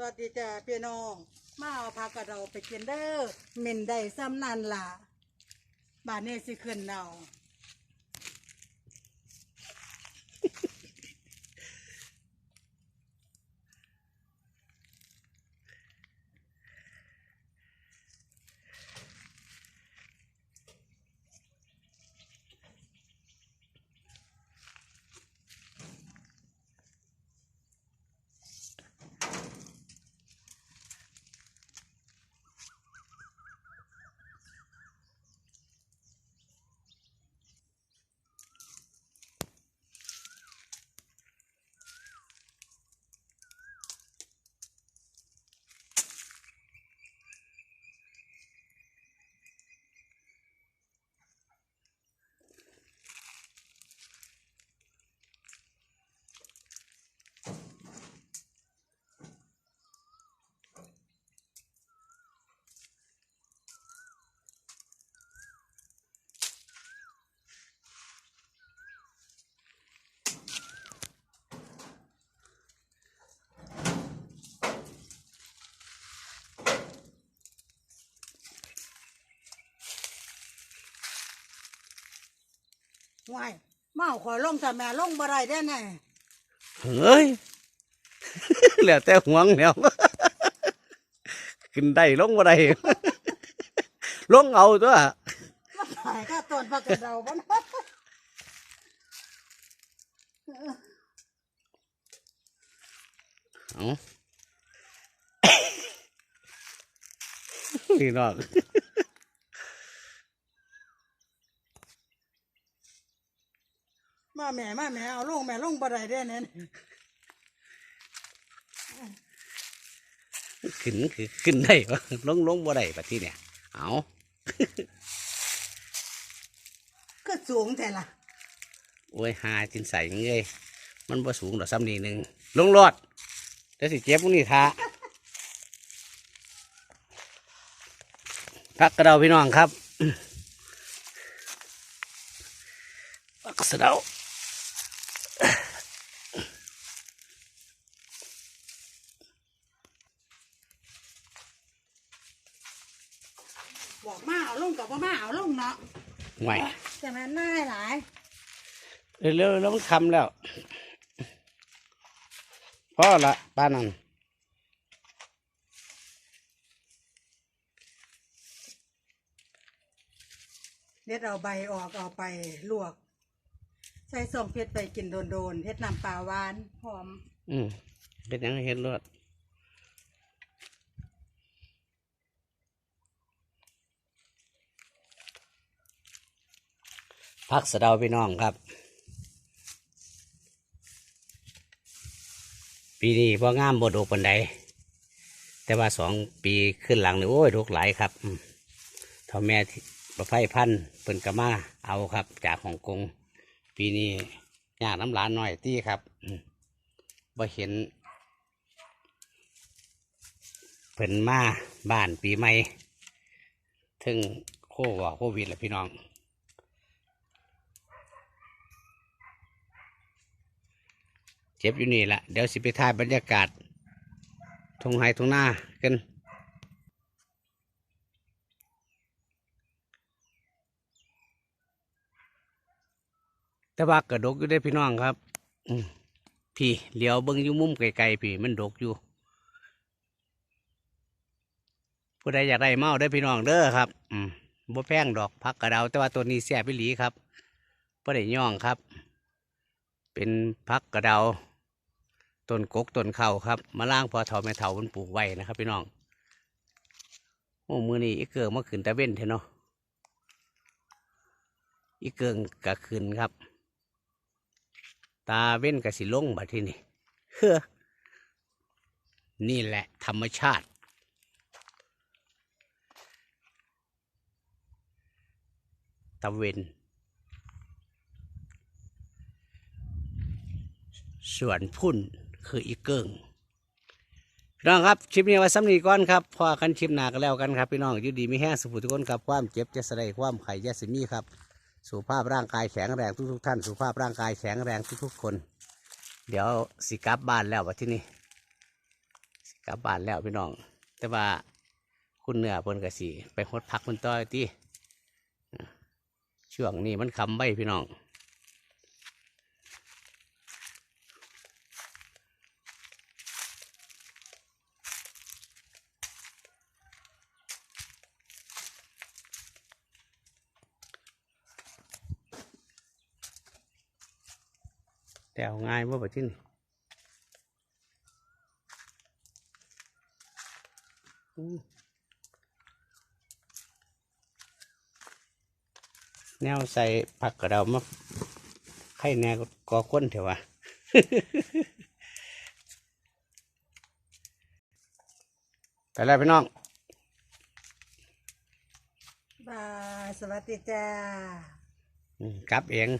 สวัสดีจ้าพี่น้อง มาเอาผักกับเราไปกินเด้อเหม็นได้ซ้ำนั่นล่ะบานนี้สิขึ้นเรา ว้ายมาเอาขอลงแต่แม่ลงบ่ได้ได้แน่เฮ้ย แล้วแต่หวงแล้วขึ้นได้ลงบ่ได้ลงเอาตัวมาขายข้าต้นผักกระเราบ่นะเอาพี่น้อง มาแม่มาแม่เอาลงแม่ลงบ่ได้ได้แน่ขึ้นคือขึ้นได้วะลงลงบ่ได้ปะที่เนี่ย เอาก็สูงแต่ละโอ้ยหาจินใส่เงยมันบ่สูงดอกซ้ำนี่หนึ่งลงรอดเดี๋ยวสิเจ็บพวกนี้ท่าพักกระเดาพี่น้องครับพักกระเดา บอกมาเอาลงกับบ่มาเอาลงเนาะห่วยแต่แม่น่ายหลายเร็วๆแล้วมันคำแล้วพอละป้านนั้นเด็ดเอาใบออกเอาไปลวก ใส่ส่งเพชรไปกินโดนๆเพชรน้ำปลาหวานหอม อืมเป็นหยังเห็นรว พักสะเดาพี่น้องครับ ปีนี้พองามบดอกปันใดแต่ว่าสองปีขึ้นหลังนี่โอ้ยดกหลายครับท่าแม่ประไฟพันเปิ่นกะมาเอาครับ จากฮ่องกง ปีนี้ยากน้ำหลานหน่อยตี้ครับอืมบ่เห็นเพิ่นมาบ้านปีใหม่ถึงโควาโควิดแหละพี่น้อง เจ็บอยู่นี่แหละเดี๋ยวสิไปถ่ายบรรยากาศทงไฮทงหน้ากันแต่ว่ากระดกอยู่ได้พี่น้องครับอืพี่เหลียวเบิ้งอยู่มุมไกลๆพี่มันดกอยู่ ผู้ใดอยากได้เมาได้พี่น้องเด้อครับ อืมบ่แพงดอกพักกระเดาแต่ว่าตัวนี้เสียไปหลีครับบ่ได้ย่องครับ เป็นพักกระเดา ต้นกกต้นเข่าครับมาล่างพอเถาแม่เถามันปลูกไว้นะครับพี่น้องโอ้มือนี้อีเกิงมาขึ้นตะเว้นเถอะเนาะอีเกิงกะขึ้นครับ ตาเว้นกะสิลงบัดที่นี่เฮ้อนี่แหละธรรมชาติตะเวนส่วนพุ่น คืออีเกิงพี่น้องครับคลิปนี้ไว้ซ้ำนีก่อนครับพอกันคลิปหนากันแล้วกันครับพี่น้องอยู่ดีไมีแห้งสุขทุกคนครับความเจ็บจะสลายความไข่ยาสิมีครับสุขภาพร่างกายแข็งแรงทุกๆท่านสุขภาพร่างกายแข็งแรงทุกๆคน เดี๋ยวสิกลับบ้านแล้ววะที่นี่สิกลับบ้านแล้วพี่น้อง แต่ว่าคุณเหนือเพิ่นก็สิไปหดพักมันต่อที่ช่วงนี้มันคำใบพี่น้อง แต่เอาง่ายว่าแบบที่นี่อู้แนวใส่ผักกระเดามาไข่แนวกอก้นเถอะวะไปแล้วพี่น้องบายสวัสดีจ้าอืมกลับเอง